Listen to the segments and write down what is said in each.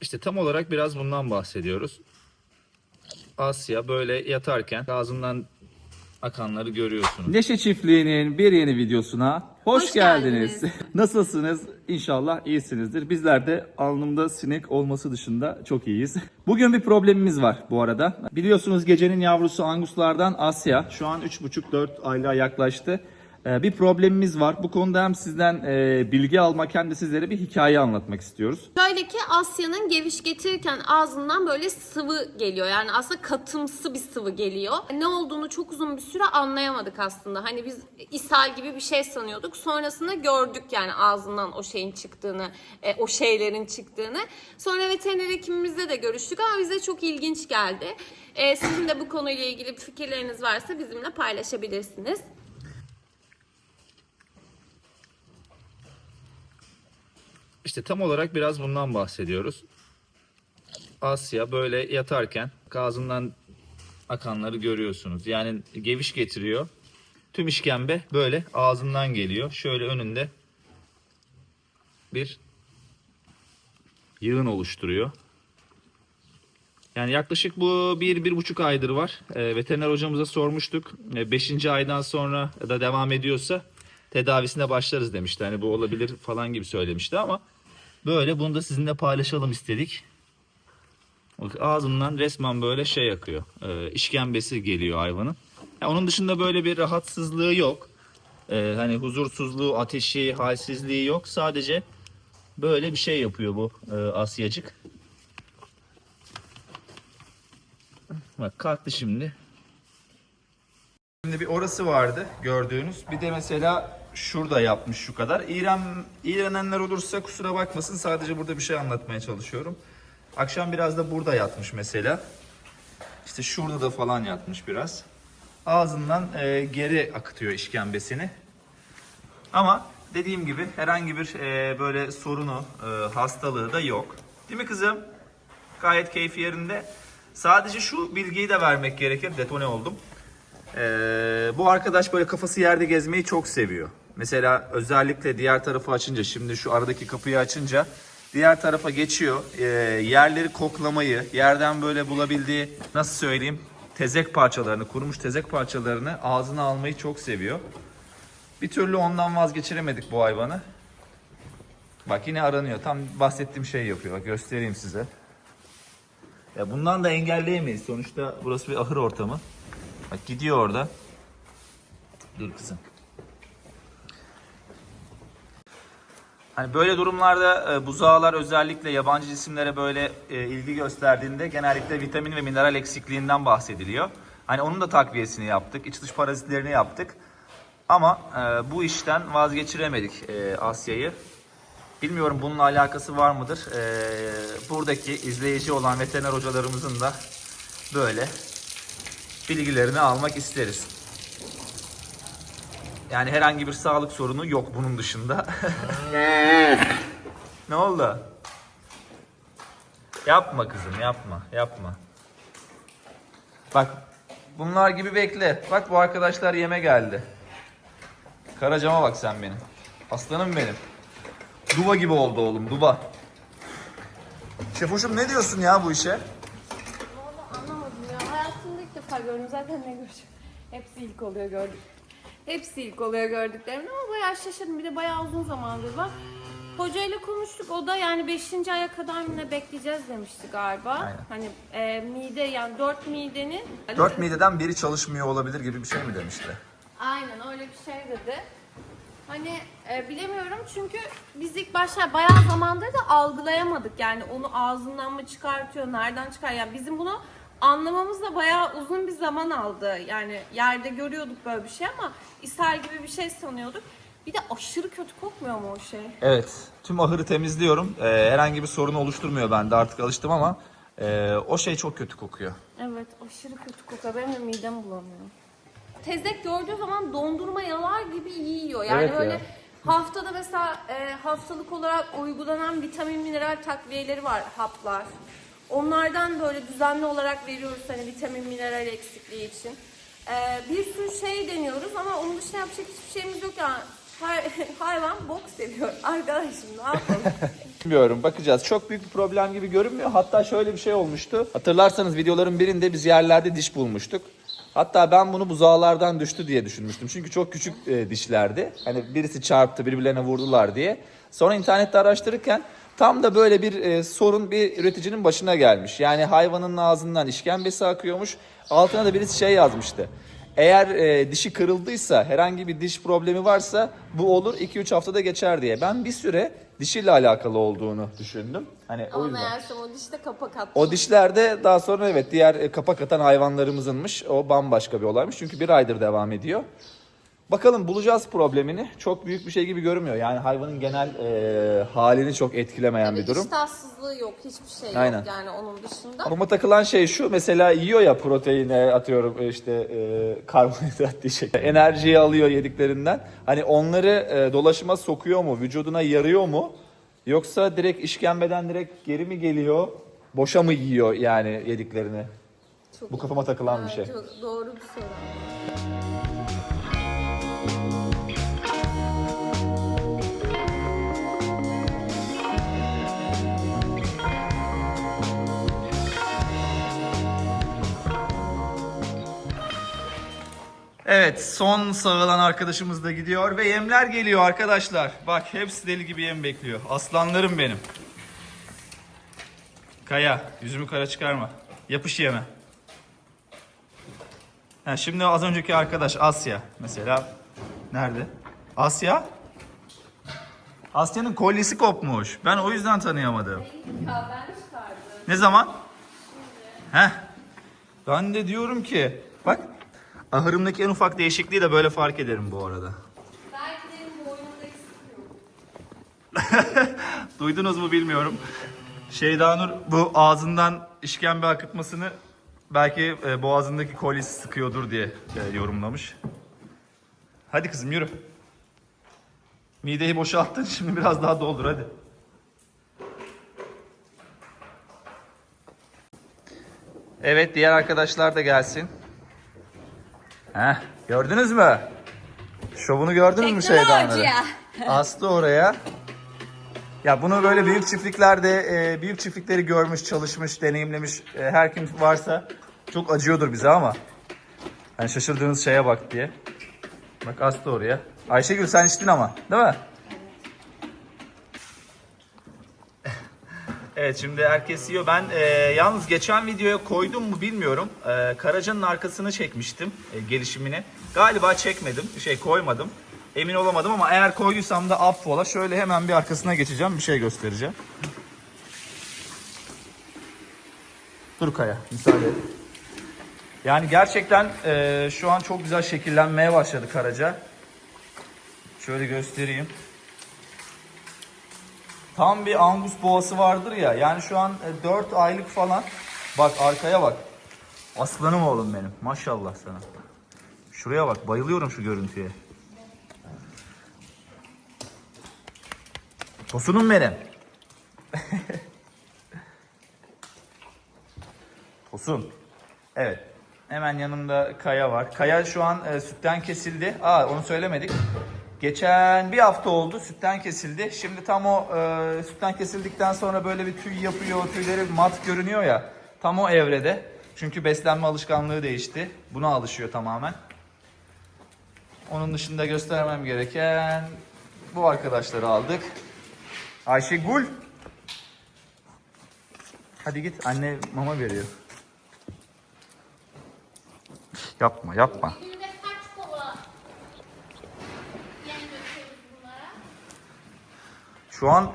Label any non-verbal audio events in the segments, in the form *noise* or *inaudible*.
İşte tam olarak biraz bundan bahsediyoruz. Asya böyle yatarken ağzından akanları görüyorsunuz. Neşe Çiftliği'nin bir yeni videosuna hoş, Hoş geldiniz. geldiniz. *laughs* Nasılsınız? İnşallah iyisinizdir. Bizler de alnımda sinek olması dışında çok iyiyiz. Bugün bir problemimiz var bu arada. Biliyorsunuz gecenin yavrusu Anguslardan Asya şu an 3,5-4 aylığa yaklaştı. Ee, Bir problemimiz var. Bu konuda hem sizden e, bilgi almak hem de sizlere bir hikaye anlatmak istiyoruz. Şöyle ki Asya'nın geviş getirirken ağzından böyle sıvı geliyor. Yani aslında katımsı bir sıvı geliyor. Ne olduğunu çok uzun bir süre anlayamadık aslında. Hani biz ishal gibi bir şey sanıyorduk. Sonrasında gördük yani ağzından o şeyin çıktığını, e, o şeylerin çıktığını. Sonra veteriner hekimimizle de görüştük ama bize çok ilginç geldi. E, Sizin de bu konuyla ilgili fikirleriniz varsa bizimle paylaşabilirsiniz. İşte tam olarak biraz bundan bahsediyoruz. Asya böyle yatarken ağzından akanları görüyorsunuz. Yani geviş getiriyor. Tüm işkembe böyle ağzından geliyor. Şöyle önünde bir yığın oluşturuyor. Yani yaklaşık bu bir, bir buçuk aydır var. E, veteriner hocamıza sormuştuk. E, beşinci aydan sonra da devam ediyorsa tedavisine başlarız demişti. Hani bu olabilir falan gibi söylemişti ama böyle bunu da sizinle paylaşalım istedik. Bak, Ağzından resmen böyle şey akıyor. E, işkembesi geliyor hayvanın. Ya onun dışında böyle bir rahatsızlığı yok. E, hani huzursuzluğu, ateşi, halsizliği yok. Sadece böyle bir şey yapıyor bu e, Asyacık. Bak kalktı şimdi. Şimdi bir orası vardı gördüğünüz. Bir de mesela şurada yapmış şu kadar. İğren, iğrenenler olursa kusura bakmasın. Sadece burada bir şey anlatmaya çalışıyorum. Akşam biraz da burada yatmış mesela. İşte şurada da falan yatmış biraz. Ağzından e, geri akıtıyor işkembesini. Ama dediğim gibi herhangi bir e, böyle sorunu, e, hastalığı da yok. Değil mi kızım? Gayet keyfi yerinde. Sadece şu bilgiyi de vermek gerekir. Detone oldum. Ee, bu arkadaş böyle kafası yerde gezmeyi çok seviyor. Mesela özellikle diğer tarafı açınca, şimdi şu aradaki kapıyı açınca diğer tarafa geçiyor. Ee, yerleri koklamayı, yerden böyle bulabildiği, nasıl söyleyeyim, tezek parçalarını, kurumuş tezek parçalarını ağzına almayı çok seviyor. Bir türlü ondan vazgeçiremedik bu hayvanı. Bak yine aranıyor. Tam bahsettiğim şey yapıyor. Bak göstereyim size. Ya bundan da engelleyemeyiz. Sonuçta burası bir ahır ortamı. Bak gidiyor orada. Dur kızım. Hani böyle durumlarda e, buzağlar özellikle yabancı cisimlere böyle e, ilgi gösterdiğinde genellikle vitamin ve mineral eksikliğinden bahsediliyor. Hani onun da takviyesini yaptık, iç dış parazitlerini yaptık. Ama e, bu işten vazgeçiremedik e, Asya'yı. Bilmiyorum bununla alakası var mıdır? E, buradaki izleyici olan veteriner hocalarımızın da böyle bilgilerini almak isteriz. Yani herhangi bir sağlık sorunu yok bunun dışında. *laughs* ne oldu? Yapma kızım yapma yapma. Bak bunlar gibi bekle. Bak bu arkadaşlar yeme geldi. Karacama bak sen benim. Aslanım benim. Duva gibi oldu oğlum duva. Şefoşum ne diyorsun ya bu işe? Valla anlamadım ya. Hayatımda ilk defa gördüm. Zaten ne göreceğim. Hepsi ilk oluyor gördük. Hepsi ilk oluyor gördüklerim ama bayağı şaşırdım. Bir de bayağı uzun zamandır var. Hocayla konuştuk. O da yani 5. aya kadar mı ne bekleyeceğiz demişti galiba. Aynen. Hani e, mide yani 4 midenin Dört mideden biri çalışmıyor olabilir gibi bir şey mi demişti? Aynen öyle bir şey dedi. Hani e, bilemiyorum çünkü biz ilk başta bayağı zamandır da algılayamadık. Yani onu ağzından mı çıkartıyor, nereden çıkar? Yani bizim bunu anlamamız da bayağı uzun bir zaman aldı. Yani yerde görüyorduk böyle bir şey ama ishal gibi bir şey sanıyorduk. Bir de aşırı kötü kokmuyor mu o şey? Evet. Tüm ahırı temizliyorum. Ee, herhangi bir sorun oluşturmuyor bende. Artık alıştım ama e, o şey çok kötü kokuyor. Evet aşırı kötü kokuyor. Benim de midem bulanıyor. Tezek gördüğü zaman dondurma yalar gibi yiyor. Yani Evet ya. böyle haftada mesela e, haftalık olarak uygulanan vitamin mineral takviyeleri var haplar. Onlardan böyle düzenli olarak veriyoruz hani vitamin mineral eksikliği için. E, bir sürü şey deniyoruz ama onun dışında yapacak hiçbir şeyimiz yok yani. Hay- *laughs* hayvan bok seviyor arkadaşım ne yapalım. *laughs* Bilmiyorum bakacağız. Çok büyük bir problem gibi görünmüyor. Hatta şöyle bir şey olmuştu. Hatırlarsanız videoların birinde biz yerlerde diş bulmuştuk. Hatta ben bunu buzağlardan düştü diye düşünmüştüm. Çünkü çok küçük e, dişlerdi. Hani birisi çarptı birbirlerine vurdular diye. Sonra internette araştırırken tam da böyle bir e, sorun bir üreticinin başına gelmiş. Yani hayvanın ağzından işkembesi akıyormuş. Altına da birisi şey yazmıştı. Eğer e, dişi kırıldıysa, herhangi bir diş problemi varsa bu olur 2-3 haftada geçer diye. Ben bir süre dişiyle alakalı olduğunu düşündüm. Hani o Ama yüzden. meğersem o dişte kapak atmış. O dişlerde daha sonra evet diğer e, kapak atan hayvanlarımızınmış. O bambaşka bir olaymış. Çünkü bir aydır devam ediyor. Bakalım bulacağız problemini. Çok büyük bir şey gibi görünmüyor. Yani hayvanın genel e, halini çok etkilemeyen bir durum. İştahsızlığı yok, hiçbir şey Aynen. yok yani onun dışında. Aklıma takılan şey şu mesela yiyor ya proteine atıyorum e, işte e, karbonhidrat *laughs* diyecek. Enerjiyi alıyor yediklerinden. Hani onları e, dolaşıma sokuyor mu? Vücuduna yarıyor mu? Yoksa direkt işkembeden direkt geri mi geliyor? Boşa mı yiyor yani yediklerini? Çok Bu kafama takılan bir Evet, şey. Çok doğru bir soru. Evet son sağılan arkadaşımız da gidiyor ve yemler geliyor arkadaşlar. Bak hepsi deli gibi yem bekliyor. Aslanlarım benim. Kaya yüzümü kara çıkarma. Yapış yeme. Ha, şimdi az önceki arkadaş Asya mesela. Nerede? Asya? Asya'nın kolyesi kopmuş. Ben o yüzden tanıyamadım. Ne zaman? Heh. Ben de diyorum ki bak ahırımdaki en ufak değişikliği de böyle fark ederim bu arada. Belki benim boynumda. *laughs* Duydunuz mu bilmiyorum. Şeyda Nur bu ağzından işkembe akıtmasını belki e, boğazındaki kolyesi sıkıyordur diye e, yorumlamış. Hadi kızım yürü. Mideyi boşalttın *laughs* şimdi biraz daha doldur hadi. Evet diğer arkadaşlar da gelsin. Heh, gördünüz mü? Şovunu gördünüz mü Şeyda Nur'u? Teknoloji. Astı oraya. Ya bunu böyle büyük çiftliklerde, e, büyük çiftlikleri görmüş, çalışmış, deneyimlemiş e, her kim varsa çok acıyordur bize ama. Yani şaşırdığınız şeye bak diye. Bak astı oraya. Ayşegül sen içtin ama değil mi? Evet şimdi herkes yiyor. Ben e, yalnız geçen videoya koydum mu bilmiyorum. E, Karaca'nın arkasını çekmiştim e, gelişimini. Galiba çekmedim. Şey koymadım. Emin olamadım ama eğer koyduysam da affola. Şöyle hemen bir arkasına geçeceğim. Bir şey göstereceğim. Dur Kaya müsaade. Yani gerçekten e, şu an çok güzel şekillenmeye başladı Karaca. Şöyle göstereyim. Tam bir angus boğası vardır ya. Yani şu an 4 aylık falan. Bak arkaya bak. Aslanım oğlum benim. Maşallah sana. Şuraya bak. Bayılıyorum şu görüntüye. Tosunum benim. *laughs* Tosun. Evet. Hemen yanımda Kaya var. Kaya şu an e, sütten kesildi. Aa onu söylemedik. Geçen bir hafta oldu sütten kesildi. Şimdi tam o e, sütten kesildikten sonra böyle bir tüy yapıyor. Tüyleri mat görünüyor ya. Tam o evrede. Çünkü beslenme alışkanlığı değişti. Buna alışıyor tamamen. Onun dışında göstermem gereken bu arkadaşları aldık. Ayşegül. Hadi git anne mama veriyor. Yapma yapma. Günde kaç kova yem götürürüz bunlara? Şu an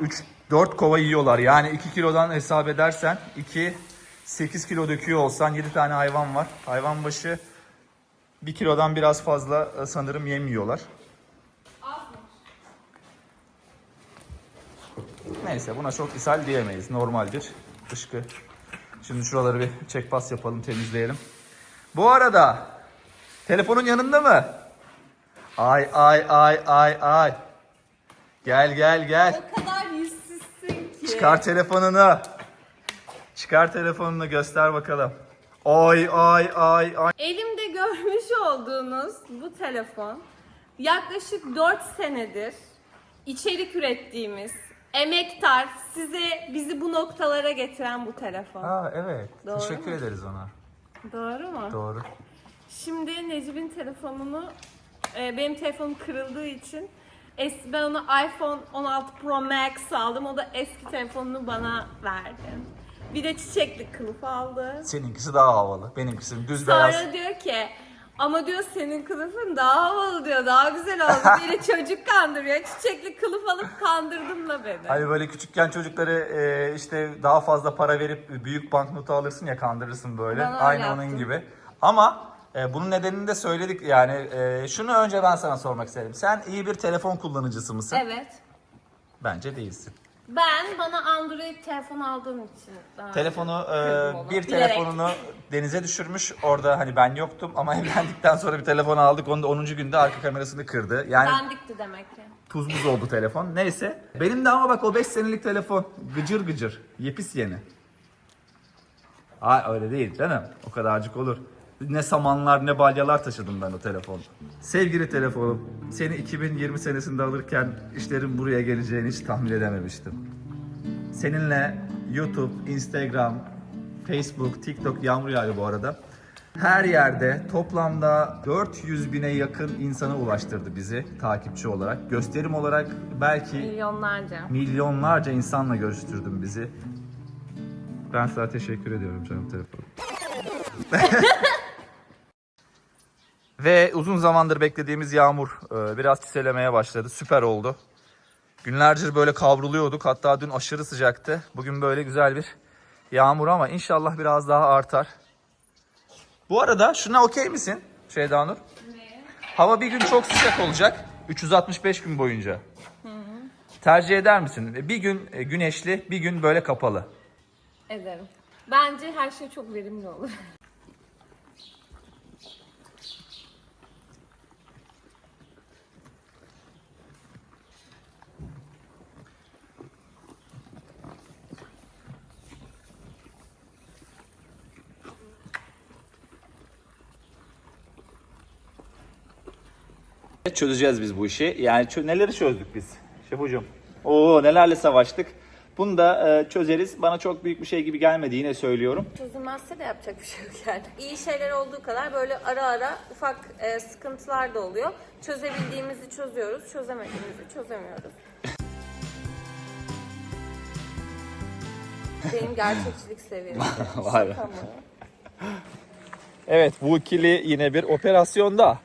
3-4 kova yiyorlar. Yani 2 kilodan hesap edersen 2 8 kilo döküyor olsan 7 tane hayvan var. Hayvan başı 1 kilodan biraz fazla e, sanırım yem yiyorlar. Neyse buna çok ishal diyemeyiz. Normaldir. Dışkı. Şimdi şuraları bir çek pas yapalım temizleyelim. Bu arada telefonun yanında mı? Ay ay ay ay ay. Gel gel gel. O kadar yüzsüzsün ki. Çıkar telefonunu. Çıkar telefonunu göster bakalım. Ay ay ay ay. Elimde görmüş olduğunuz bu telefon yaklaşık 4 senedir içerik ürettiğimiz, Emektar size bizi bu noktalara getiren bu telefon. Aa evet. Doğru Teşekkür mu? ederiz ona. Doğru mu? Doğru. Şimdi Necip'in telefonunu, e, benim telefonum kırıldığı için es, ben ona iPhone 16 Pro Max aldım. O da eski telefonunu bana verdi. Bir de çiçekli kılıf aldı. Seninkisi daha havalı. Benimkisi düz beyaz. Sonra diyor ki ama diyor senin kılıfın daha havalı diyor. Daha güzel oldu. *laughs* Beni çocuk kandırıyor. Çiçekli kılıf alıp kandırdın da beni. Hani böyle küçükken çocukları e, işte daha fazla para verip büyük banknotu alırsın ya kandırırsın böyle. Aynı onun gibi. Ama e, bunun nedenini de söyledik yani. e, şunu önce ben sana sormak isterim. Sen iyi bir telefon kullanıcısı mısın? Evet. Bence değilsin. Ben bana Android telefon aldığım için. daha- Telefonu e, Kırdım onu. bir Bilerek. telefonunu denize düşürmüş. Orada hani ben yoktum ama *laughs* evlendikten sonra bir telefon aldık. Onu da 10. günde arka kamerasını kırdı. Yani Dandikti demek ki. tuz buz oldu telefon. Neyse. Benim de ama bak o 5 senelik telefon. Gıcır gıcır. Yepis yeni. Ay öyle değil canım. O kadarcık olur. Ne samanlar ne balyalar taşıdım ben o telefon. Sevgili telefonum, seni 2020 senesinde alırken işlerin buraya geleceğini hiç tahmin edememiştim. Seninle YouTube, Instagram, Facebook, TikTok yağmur yağıyor bu arada. Her yerde toplamda 400 bine yakın insana ulaştırdı bizi takipçi olarak. Gösterim olarak belki Milyonlarca. milyonlarca insanla görüştürdün bizi. Ben sana teşekkür ediyorum canım telefonum. *laughs* Ve uzun zamandır beklediğimiz yağmur e, biraz çiselemeye başladı. Süper oldu. Günlerce böyle kavruluyorduk. Hatta dün aşırı sıcaktı. Bugün böyle güzel bir yağmur ama inşallah biraz daha artar. Bu arada şuna okey misin Şeyda Nur? Hava bir gün çok sıcak olacak. 365 gün boyunca. Tercih eder misin? Bir gün e, güneşli, bir gün böyle kapalı. Ederim. Bence her şey çok verimli olur. Çözeceğiz biz bu işi. Yani çö- neleri çözdük biz? Şefucum. Oo nelerle savaştık. Bunu da e, çözeriz. Bana çok büyük bir şey gibi gelmedi yine söylüyorum. Çözülmezse de yapacak bir şey yok yani. İyi şeyler olduğu kadar böyle ara ara ufak e, sıkıntılar da oluyor. Çözebildiğimizi çözüyoruz, çözemediğimizi çözemiyoruz. Benim gerçekçilik seviyem. *laughs* Vay be. Şaka mı? Evet bu ikili yine bir operasyonda.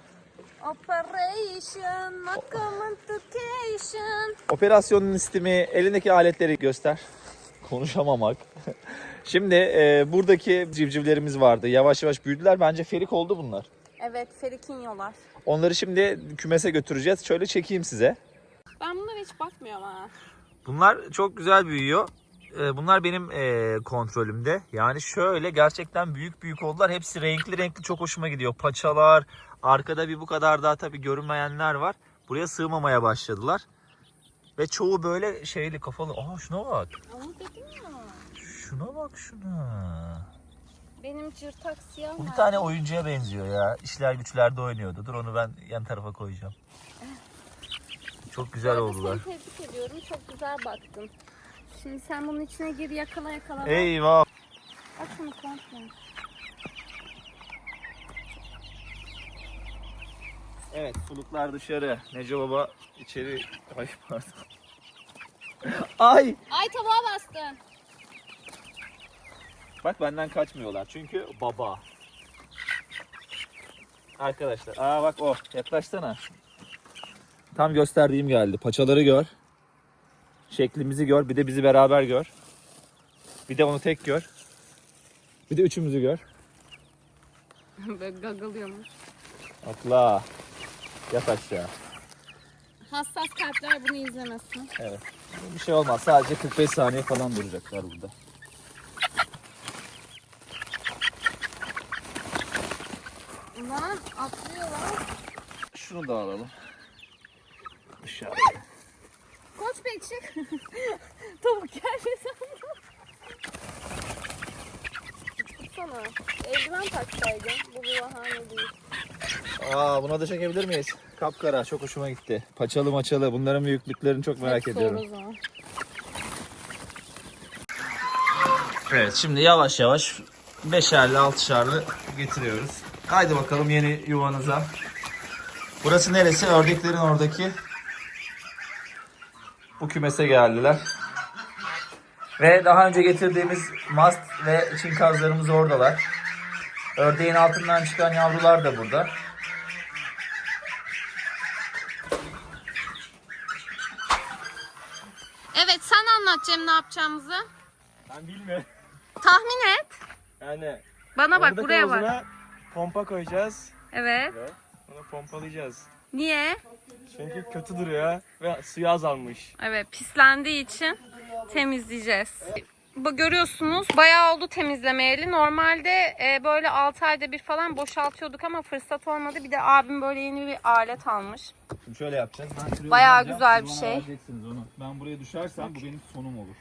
Operation, Macamantication. Operasyonun ismi elindeki aletleri göster. *laughs* Konuşamamak. *laughs* Şimdi e, buradaki civcivlerimiz vardı. Yavaş yavaş büyüdüler. Bence ferik oldu bunlar. Evet, ferikinyolar. Onları şimdi kümese götüreceğiz. Şöyle çekeyim size. Ben bunlara hiç bakmıyorum ha. Bunlar çok güzel büyüyor. Ee, Bunlar benim e, kontrolümde. Yani şöyle gerçekten büyük büyük oldular. Hepsi renkli renkli çok hoşuma gidiyor. Paçalar, arkada bir bu kadar daha tabii görünmeyenler var. Buraya sığmamaya başladılar. Ve çoğu böyle şeyli kafalı. Aa şuna bak. Ama dedim ya. Şuna bak şuna. Benim cırtak siyah Bu bir tane oyuncuya benziyor ya. İşler güçlerde oynuyordu. Dur onu ben yan tarafa koyacağım. Çok güzel Arada oldular. Seni tebrik ediyorum. Çok güzel baktın. Şimdi sen bunun içine gir yakala yakala. bak. Eyvah. Aç şunu komple. Evet suluklar dışarı. Neco Baba içeri. Ay pardon. *laughs* Ay. Ay tabağa bastın. Bak benden kaçmıyorlar çünkü baba. Arkadaşlar. Aa bak o. Yaklaşsana. Tam gösterdiğim geldi. Paçaları gör. Şeklimizi gör. Bir de bizi beraber gör. Bir de onu tek gör. Bir de üçümüzü gör. *laughs* Böyle gagalıyormuş. Atla. Yat aşağı. Hassas kalpler bunu izlemesin. Evet. Bir şey olmaz. Sadece 45 saniye falan duracaklar burada. Lan atlıyorlar. Şunu da alalım. Dışarı. Koç bey çık. *laughs* Tavuk geldi sandım. Tutsana. Eldiven taksaydın. Bu bir bahane değil. Aa buna da çekebilir miyiz? Kapkara çok hoşuma gitti. Paçalı maçalı bunların büyüklüklerini çok merak Hepsi ediyorum. olur o zaman. Evet şimdi yavaş yavaş beşerli altışarlı getiriyoruz. Haydi bakalım yeni yuvanıza. Burası neresi? Ördeklerin oradaki bu kümese geldiler. Ve daha önce getirdiğimiz mast ve çinkazlarımız oradalar. Ördeğin altından çıkan yavrular da burada. Evet sen anlat Cem ne yapacağımızı. Ben bilmiyorum. Tahmin et. Yani Bana bak oradaki buraya bak. havuzuna pompa koyacağız Evet. ve onu pompalayacağız. Niye? Çünkü kötü duruyor ve suyu azalmış. Evet pislendiği için temizleyeceğiz. Bu görüyorsunuz bayağı oldu temizlemeyeli. Normalde e, böyle 6 ayda bir falan boşaltıyorduk ama fırsat olmadı. Bir de abim böyle yeni bir alet almış. Şimdi şöyle yapacağız. Ben Bayağı uzanacağım, güzel bir siz şey. bana vereceksiniz onu. Ben buraya düşersem bu benim sonum olur.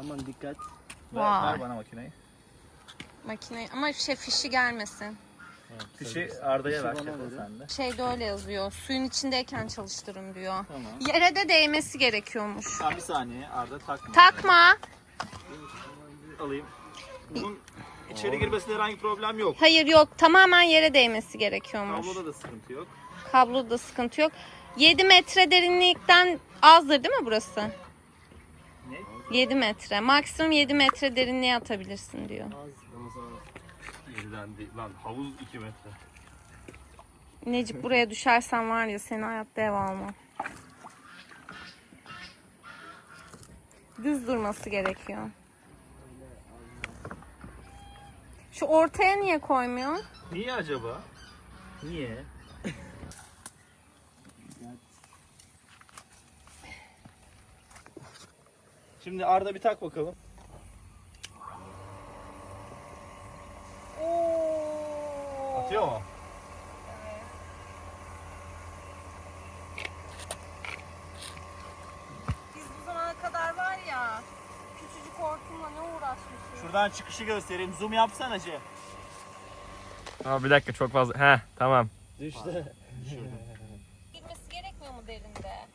Aman dikkat. Ver, Vay. ver bana makineyi. Makine ama şey fişi gelmesin. Fişi Arda'ya ver şefim sen de. Şeyde öyle yazıyor. Suyun içindeyken çalıştırın diyor. Tamam. Yere de değmesi gerekiyormuş. Tamam bir saniye Arda takma. Takma. alayım. Bunun içeri girmesinde herhangi problem yok. Hayır yok. Tamamen yere değmesi gerekiyormuş. Kabloda da sıkıntı yok. Kabloda sıkıntı yok. 7 metre derinlikten azdır değil mi burası? Ne? 7 metre. Maksimum 7 metre derinliğe atabilirsin diyor. Değil lan havuz 2 metre. Necip buraya düşersen var ya seni hayatta ev almam. Düz durması gerekiyor. Şu ortaya niye koymuyor? Niye acaba? Niye? Şimdi Arda bir tak bakalım. Atıyor mu? Biz bu zamana kadar var ya küçücük hortumla ne uğraşmışız. Şuradan çıkışı göstereyim. Zoom yapsana Cem. Aa bir dakika çok fazla. He tamam. Düştü. *laughs* Girmesi gerekmiyor mu derinde?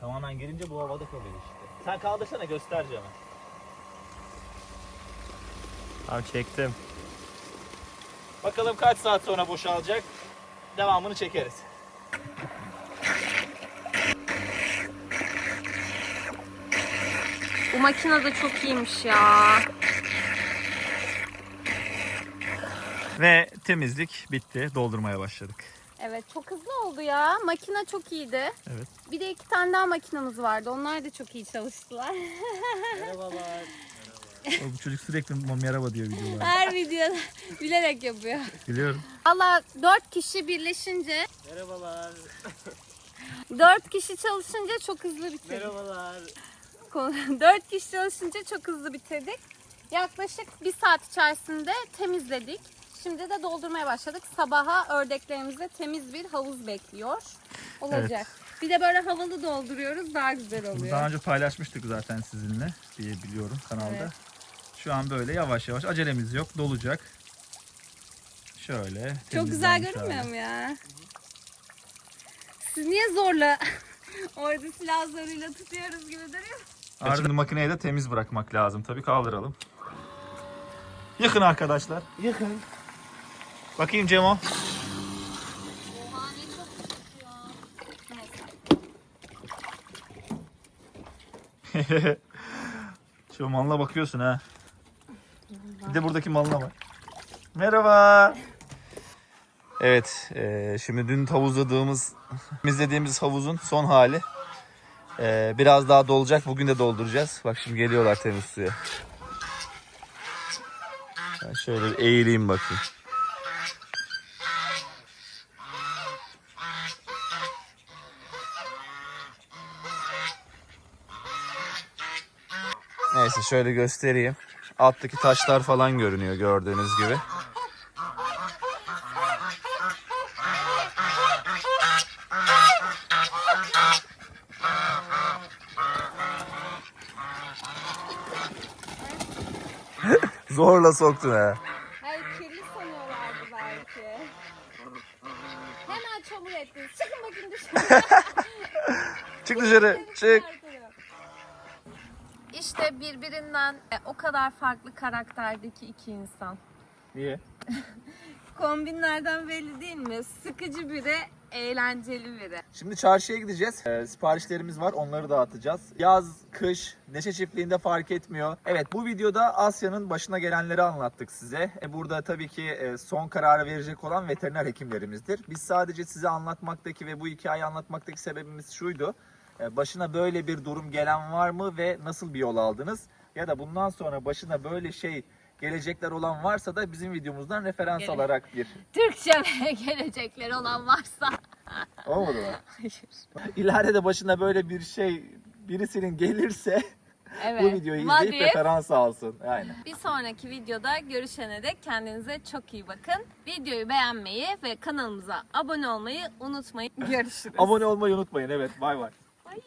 Tamamen gelince bu havada kalıyor işte. Sen kaldırsana göstereceğim. Tamam çektim. Bakalım kaç saat sonra boşalacak. Devamını çekeriz. Bu makine de çok iyiymiş ya. Ve temizlik bitti. Doldurmaya başladık. Evet çok hızlı oldu ya. Makine çok iyiydi. Evet. Bir de iki tane daha makinamız vardı. Onlar da çok iyi çalıştılar. *laughs* Bu çocuk sürekli merhaba diyor videolarda. Her videoda *laughs* bilerek yapıyor. Biliyorum. Valla dört kişi birleşince, Merhabalar. dört kişi çalışınca çok hızlı bitirdik. Merhabalar. *laughs* Dört kişi çalışınca çok hızlı bitirdik. Yaklaşık bir saat içerisinde temizledik. Şimdi de doldurmaya başladık. Sabaha ördeklerimizde temiz bir havuz bekliyor. Olacak. Bir de böyle havalı dolduruyoruz daha güzel oluyor. Daha önce paylaşmıştık zaten sizinle diye biliyorum kanalda. Evet. Şu an böyle yavaş yavaş acelemiz yok dolacak. Şöyle. Çok güzel görünmüyor mu ya? Siz niye zorla *laughs* orada silah zoruyla tutuyoruz gibi duruyor? Arda- Şimdi makineyi de temiz bırakmak lazım tabii kaldıralım. Yıkın arkadaşlar. Yakın. Bakayım Cemo. Oha ne çok Neyse. Şu malına bakıyorsun ha. Bir de buradaki malına bak. Merhaba. Evet, e, şimdi dün havuzladığımız, temizlediğimiz havuzun son hali. E, biraz daha dolacak, bugün de dolduracağız. Bak şimdi geliyorlar temiz suya. Ben şöyle bir eğileyim bakayım. Neyse şöyle göstereyim. Alttaki taşlar falan görünüyor gördüğünüz gibi. *laughs* Zorla soktun ha. Hayır kirli sanıyorlardı belki. Hemen çamur ettiniz. Çıkın bakayım dışarı. *laughs* Çık dışarı, çık. İşte birbirinden e, o kadar farklı karakterdeki iki insan. Niye? *laughs* Kombinlerden belli değil mi? Sıkıcı biri, eğlenceli biri. Şimdi çarşıya gideceğiz. Ee, siparişlerimiz var. Onları dağıtacağız. Yaz, kış, neşe çiftliğinde fark etmiyor. Evet bu videoda Asya'nın başına gelenleri anlattık size. E, burada tabii ki e, son kararı verecek olan veteriner hekimlerimizdir. Biz sadece size anlatmaktaki ve bu hikayeyi anlatmaktaki sebebimiz şuydu. E, başına böyle bir durum gelen var mı ve nasıl bir yol aldınız? Ya da bundan sonra başına böyle şey gelecekler olan varsa da bizim videomuzdan referans Gele- alarak bir Türkçe *laughs* gelecekleri olan varsa. Olmadı mı? *laughs* Hayır. İleride de başına böyle bir şey birisinin gelirse Evet. bu videoyu izleyip if? referans alsın. Aynen. Bir sonraki videoda görüşene dek kendinize çok iyi bakın. Videoyu beğenmeyi ve kanalımıza abone olmayı unutmayın. Görüşürüz. Abone olmayı unutmayın. Evet. Bay bay. Bye.